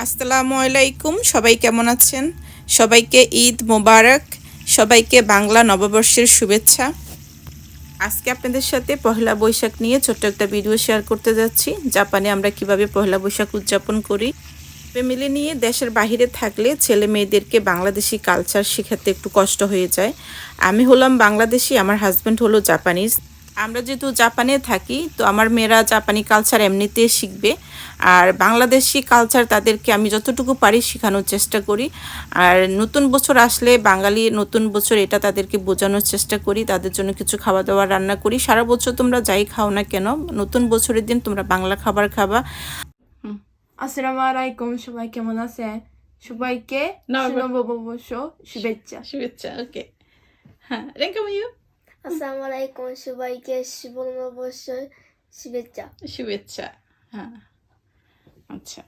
আসসালামু আলাইকুম, সবাই কেমন আছেন? সবাইকে ঈদ মোবারক, সবাইকে বাংলা নববর্ষের শুভেচ্ছা। আজকে আপনাদের সাথে পহেলা বৈশাখ নিয়ে ছোট্ট একটা ভিডিও শেয়ার করতে যাচ্ছি। জাপানে আমরা কীভাবে পহেলা বৈশাখ উদযাপন করি? ফ্যামিলি নিয়ে দেশের বাইরে থাকলে ছেলে মেয়েদেরকে বাংলাদেশি কালচার শেখাতে একটু কষ্ট হয়ে যায়। আমি হলাম বাংলাদেশি, আমার হাজব্যান্ড হলো জাপানিজ আমরা যেহেতু জাপানে থাকি তো আমার মেয়েরা জাপানি কালচার এমনিতে শিখবে। আর বাংলাদেশি কালচার তাদেরকে আমি যতটুকু পারি শেখানোর চেষ্টা করি। আর নতুন বছর আসলে বাঙালি নতুন বছর এটা তাদেরকে বোঝানোর চেষ্টা করি তাদের জন্য কিছু খাওয়া দাওয়া রান্না করি। সারা বছর তোমরা যাই খাও না কেন নতুন বছরের দিন তোমরা বাংলা খাবার খাবা। আসসালামু আলাইকুম সবাই কেমন আছেন? সবাইকে শুভেচ্ছা। শুভেচ্ছা ওকে হ্যাঁ রেঙ্কা আসসালামু আলাইকুম সবাইকে শুভ নববর্ষ শুভেচ্ছা শুভেচ্ছা হ্যাঁ। আচ্ছা।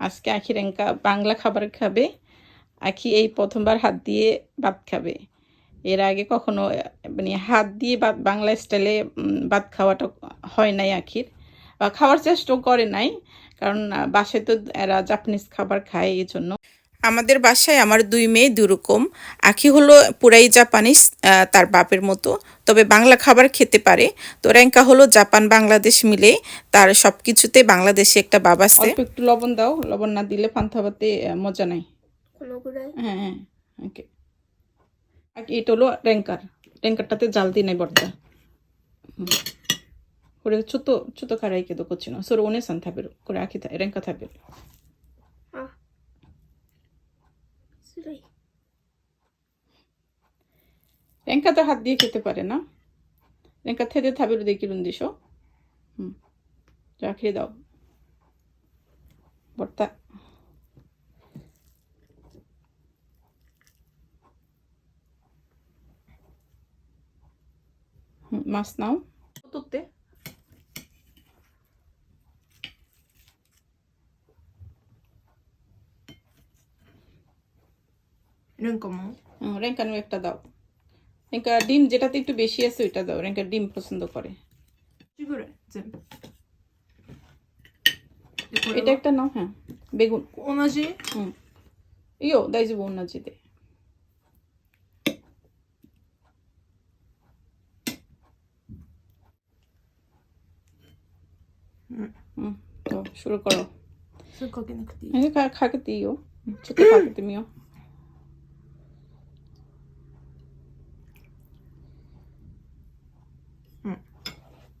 আজকে আখি রেঙ্কা বাংলা খাবার খাবে, আখি এই প্রথমবার হাত দিয়ে ভাত খাবে। এর আগে কখনো মানে হাত দিয়ে ভাত, বাংলা স্টাইলে ভাত খাওয়াটা হয় নাই আখির। বা খাওয়ার চেষ্টাও করে নাই, কারণ বাসায় তো এরা জাপানিজ খাবার খায় এই জন্য আমাদের বাসায় আমার দুই মেয়ে দুরকম আখি হলো পুরাই জাপানিস তার বাপের মতো। তবে বাংলা খাবার খেতে পারে। তো র্যাঙ্কা হলো জাপান বাংলাদেশ মিলে। তার সব কিছুতে বাংলাদেশে একটা বাবা আছে। একটু লবণ দাও। লবণ না দিলে পান্থাবাতে মজা নাই। হ্যাঁ হ্যাঁ এটা হলো র্যাঙ্কার। র্যাঙ্কারটাতে জাল দিয়ে নাই বর্দা। করে ছোট ছোট খারাই কেদো করছি না সর ওনে সান থাকবে করে থাকে র্যাঙ্কা থাকবে রেঙ্কাতে হাত দিয়ে খেতে পারে না। রেঙ্কা থেতে থাবির দেখিলুন দিস হুম যা খেয়ে দাও। বর্তা। মাছ নাও। রেঙ্কমো রেঙ্কানু একটা দাও। রেঙ্কা ডিম যেটাতে একটু বেশি আছে ওইটা দাও রেঙ্কা ডিম পছন্দ করে। এটা একটা নাও হ্যাঁ বেগুন। ওনাজি। হুম। ইয়ো দাই যাব ওনাজিতে। তো শুরু করো। খাকে দিও। ছোট খাকে তুমিও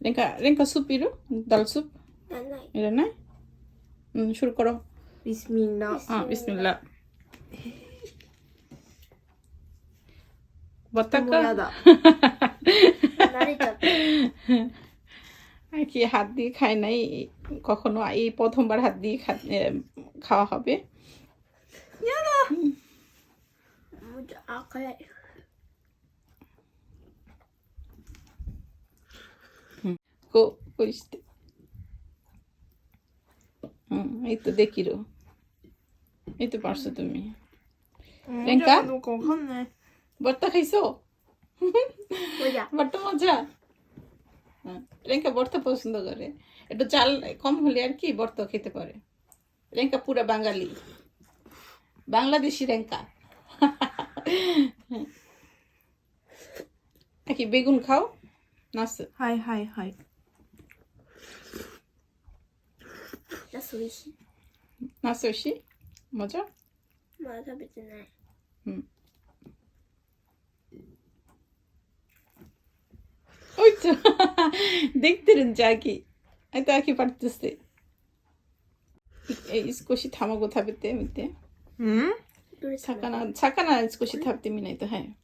রেঙ্কা রেঙ্কা স্যুপ ইরো ডাল স্যুপ এটা নাই শুরু করো কি হাত দিয়ে খাই নাই কখনো এই প্রথমবার হাত দিয়ে খাওয়া হবে Go, go işte. এই তো দেখিরো এই তো পারছ তুমি রেঙ্কা বর্তা খাইছো বর্তা মজা রেঙ্কা বর্তা পছন্দ করে একটু চাল কম হলে আর কি বর্তা খেতে পারে রেঙ্কা পুরা বাঙালি বাংলাদেশি রেঙ্কা নাকি বেগুন খাও নাচ hi hi hi sushi. Not sushi? 맞아? 맞아, 비즈나. 응. Oydu. Dektirin jaki. Hadi aki partisi. इसको सी थामा को था बिते मिते हम्म 魚魚少し食べてみないとはい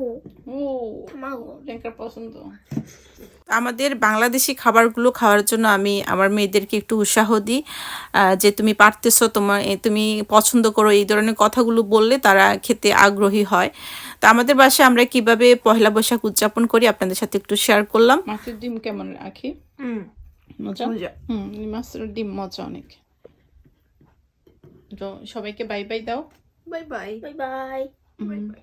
ও। পছন্দ। আমাদের বাংলাদেশি খাবারগুলো খাওয়ার জন্য আমি আমার মেয়েদেরকে একটু উৎসাহ দিই যে তুমি পারতেছো তোমার তুমি পছন্দ করো এই ধরনের কথাগুলো বললে তারা খেতে আগ্রহী হয়। তা আমাদের বাসায় আমরা কীভাবে পহেলা বৈশাখ উদযাপন করি আপনাদের সাথে একটু শেয়ার করলাম। মাছের ডিম কেমন রাখি? মজা? হুম মাছের ডিম মজা অনেক। তো সবাইকে বাই বাই দাও। Bye bye. Bye bye. Bye bye.